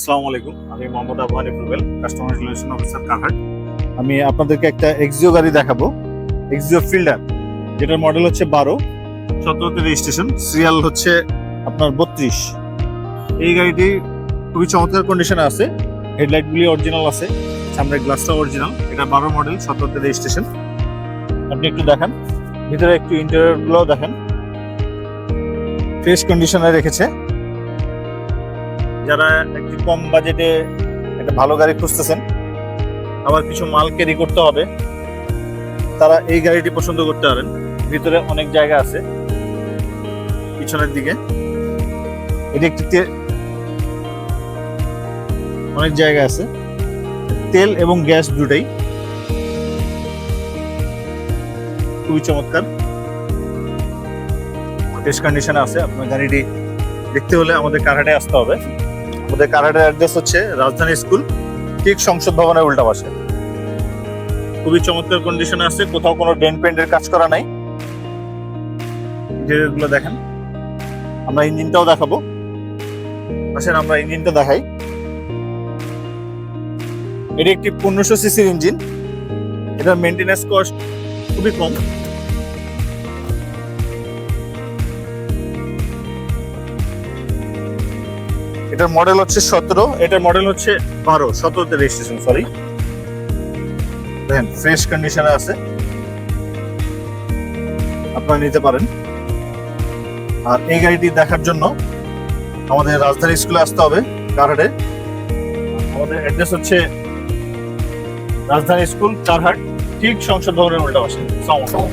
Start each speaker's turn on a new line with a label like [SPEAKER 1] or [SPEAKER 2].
[SPEAKER 1] আসসালামু আলাইকুম। আমি Mohammad Abu Rubel customer relation officer কারহাট আমি আপনাদেরকে একটা এক্সিও গাড়ি দেখাবো। এক্সিও ফিল্ডার যেটার মডেল হচ্ছে বারো, সতেরোতে রেজিস্ট্রেশন সিরিয়াল হচ্ছে আপনার বত্রিশ। এই গাড়িটি খুবই চমৎকার কন্ডিশনে আছে। হেডলাইটগুলি অরিজিনাল আছে, সামনের গ্লাসটা অরিজিনাল এটা বারো মডেল সতেরোতে রেজিস্ট্রেশন আপনি একটু দেখেন। ভিতরে একটু ইন্টেরিয়রগুলো দেখেন। ফ্রেশ কন্ডিশনে রেখেছে। যারা একটু কম বাজেটে একটা ভালো গাড়ি খুঁজতেছেন, আবার কিছু মাল ক্যারি করতে হবে, তারা এই গাড়িটি পছন্দ করতে পারেন। ভিতরে অনেক জায়গা আছে, পিছনের দিকে। এটি একটি অনেক জায়গা আছে। তেল এবং গ্যাস দুটাই। খুবই চমৎকার। ফ্রেশ কন্ডিশনে আছে। আপনার গাড়িটি দেখতে হলে আমাদের কারহাটে আসতে হবে। আমাদের কারহাটের অ্যাড্রেস হচ্ছে রাজধানী স্কুল, ঠিক সংসদ ভবনের উল্টা পাশে। খুবই চমৎকার কন্ডিশনে আছে, কোথাও কোনো ডেন পেন্টের কাজ করা নাই। ইন্টেরিয়রগুলো দেখেন। আমরা ইঞ্জিনটাও দেখাবো। আসেন, আমরা ইঞ্জিনটা দেখাই। এটি একটি পনেরোশো সিসির ইঞ্জিন এটার মেনটেন্যান্স কস্ট খুবই কম। এটার মডেল হচ্ছে সতেরো, এটার মডেল হচ্ছে বারো, সতেরোতে রেজিস্ট্রেশন সরি দেখেন ফ্রেশ কন্ডিশনে আছে। আপনারা নিতে পারেন। আর এই গাড়িটি দেখার জন্য আমাদের রাজধানী স্কুলে আসতে হবে, কারহাটে। আমাদের অ্যাড্রেস হচ্ছে রাজধানী স্কুল চারহাট ঠিক সংসদ ভবনের উল্টা পাশে। সালামালাইকুম